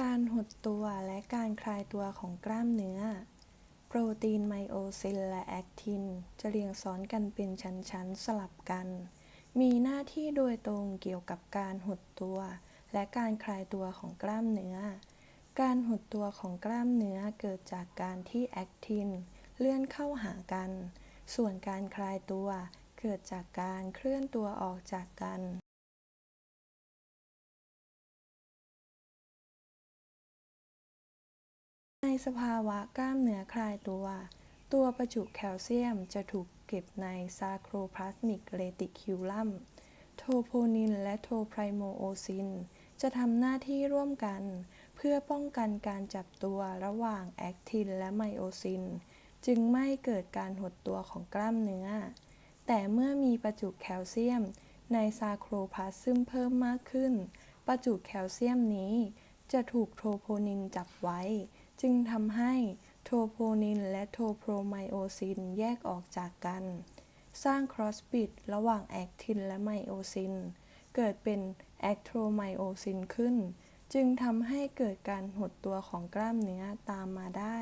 การหดตัวและการคลายตัวของกล้ามเนื้อ โปรตีนไมโอซินและแอคทิน จะเรียงซ้อนกันเป็นชั้นๆ สลับกัน มีหน้าที่โดยตรงเกี่ยวกับการหดตัว และการคลายตัวของกล้ามเนื้อ การหดตัวของกล้ามเนื้อเกิดจากการที่แอคทินเลื่อนเข้าหากัน ส่วนการคลายตัวเกิดจากการเคลื่อนตัวออกจากกัน สภาวะกล้ามเนื้อคลายตัว ตัวประจุแคลเซียมจะถูกเก็บในซาโครพลาสมิกเรติคิวลัม โทโพนิน และโทไพรโมโอซิน จะทำหน้าที่ร่วมกัน เพื่อป้องกันการจับตัวระหว่างแอคทินและไมโอซิน จึงไม่เกิดการหดตัวของกล้ามเนื้อ แต่เมื่อมีประจุแคลเซียม ในซาโครพลาสซึมเพิ่มมากขึ้น ประจุแคลเซียมนี้จะถูกโทโพนินจับไว้ จึงทำให้โทโพนินและโทโพรไมโอซินแยกออกจากกัน สร้างครอสบิดระหว่างแอคทินและไมโอซิน เกิดเป็นแอคโทรไมโอซินขึ้น จึงทำให้เกิดการหดตัวของกล้ามเนื้อตามมาได้